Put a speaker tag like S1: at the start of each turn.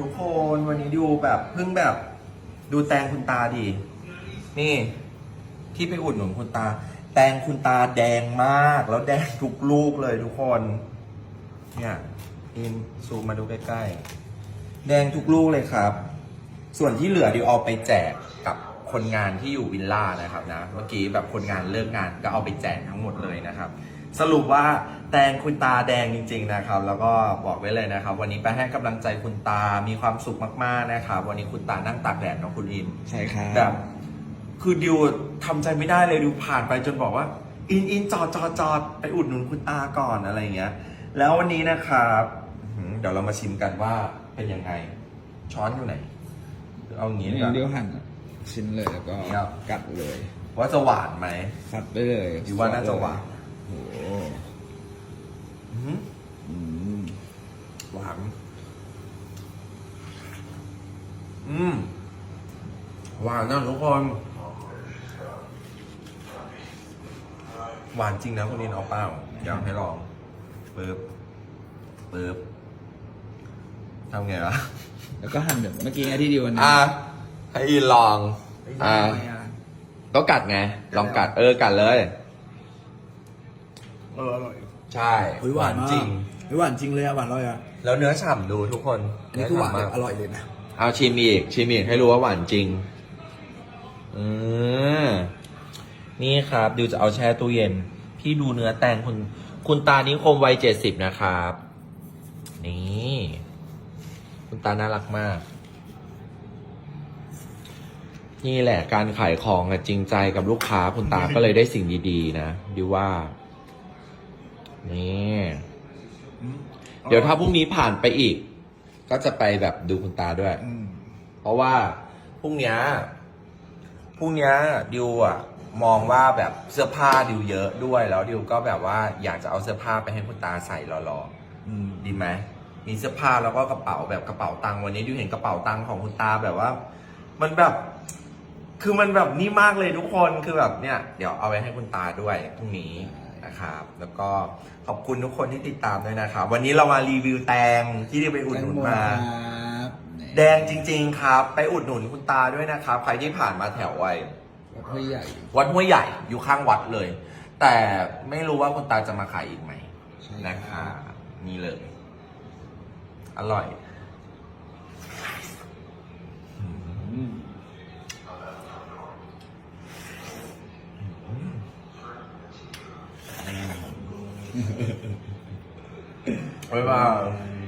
S1: ทุกคนวันนี้ดูแบบเพิ่งแบบดูแตงคุณตาดี นี่ ที่ไปอุดหนุนคุณตา แตงคุณตาแดงมาก แล้วแดงทุกลูกเลยทุกคน เนี่ยอินซูมมาดูใกล้ๆ แดงทุกลูกเลยครับ ส่วนที่เหลือดิวเอาไปแจกกับคนงานที่อยู่วิลล่านะครับนะ เมื่อกี้แบบคนงานเลิกงานก็เอาไปแจกทั้งหมดเลยนะครับ สรุปว่าแตงคุณตาแดงจริง ๆนะครับ แล้วก็บอกไว้เลยนะครับ วันนี้ไปให้กำลังใจคุณตามีความสุขมากๆนะครับวันนี้คุณตานั่งตากแดดเนาะคุณอิน
S2: ใช่ครับ
S1: แบบคือดิวทำใจไม่ได้เลยดิวผ่านไปจนบอกว่า อินอินจอดจอดจอดไปอุดหนุนคุณตาก่อนอะไรอย่างเงี้ย แล้ววันนี้นะครับอื้อหือเดี๋ยวเรามาชิมกันว่าเป็นยังไง ช้อนอยู่ไหน เอาอย่างงี้ดีกว่า
S2: เดี๋ยวหั่นชิ้นเลยแล้วก็
S1: ครับ
S2: กัดเลย
S1: ว่าจะหวานไหม
S2: กัดไปเลย
S1: ดิวว่าน่าจะหวาน
S2: โอ้โห
S1: อื้อหือ
S2: อืม
S1: หวานอืมหวานนะทุกคนหวานจริงนะคุณนินเอาเปล่าอยากให้ลองปึ๊บปึ๊บทำไงวะ
S2: แล้วก็หั่นแบบเมื่อกี้ไงที่ดิวอันนี้
S1: อะให้อินลองอ่า
S2: ทำไมอะ
S1: ก็กัดไง ลองกัดเออกัดเลย
S2: เอออร่อย
S1: ใช่
S2: เฮ้ยหวานมาก
S1: จริง
S2: เฮ้ยหวานจริงเลยอะหวานอร่อยอะ
S1: แล้วเนื้อฉ่ำดูทุกคน
S2: อันนี้คือหวาน
S1: เฉ่ำ
S2: แบ
S1: มาก
S2: บอร่อยเลยนะ
S1: เอาชิมอีกชิมอีกให้รู้ว่าหวานจริงอืมนี่ครับดิวจะเอาแช่ตู้เย็น พี่ดูเนื้อแตงคุณ คุณตานิคมวัยเจ็ดสิบนะครับ นี่ คุณตาน่ารักมาก นี่แหละการขายของอะจริงใจกับลูกค้า คุณตาก็เลยได้สิ่งดีๆ นะดิวว่า นี่ เดี๋ยวถ้าพรุ่งนี้ผ่านไปอีก ก็จะไปแบบดูคุณตาด้วย
S2: อืม
S1: เพราะว่าพรุ่งเนี้ยพรุ่งเนี้ยดิวอะมองว่าแบบเสื้อผ้าดิวเยอะด้วยแล้วดิวก็แบบว่าอยากจะเอาเสื้อผ้าไปให้คุณตาใส่หล่อ
S2: อืม
S1: ๆดีไหมมีเสื้อผ้าแล้วก็กระเป๋าแบบกระเป๋าตังค์วันนี้ดิวเห็นกระเป๋าตังค์ของคุณตาแบบว่า มันแบบ คือมันแบบนี่มากเลยทุกคนคือแบบเนี่ย เดี๋ยวเอาไว้ให้คุณตาด้วยพรุ่งนี้ นะครับ แล้วก็ขอบคุณทุกคนที่ติดตามด้วยนะครับ วันนี้เรามารีวิวแตงที่ดิวไปอุดหนุนมา
S2: ครับ
S1: แดงจริง ๆ ครับ ไปอุดหนุนคุณตาด้วยนะครับ ใครที่ผ่านมาแถวไว้
S2: วัดห้วยใหญ่
S1: วัดห้วยใหญ่อยู่ข้างวัดเลย แต่ไม่รู้ว่าคุณตาจะมาขายอีกไหม
S2: ใช่
S1: นะคะนี่เลย อร่อย บ๊ายบาย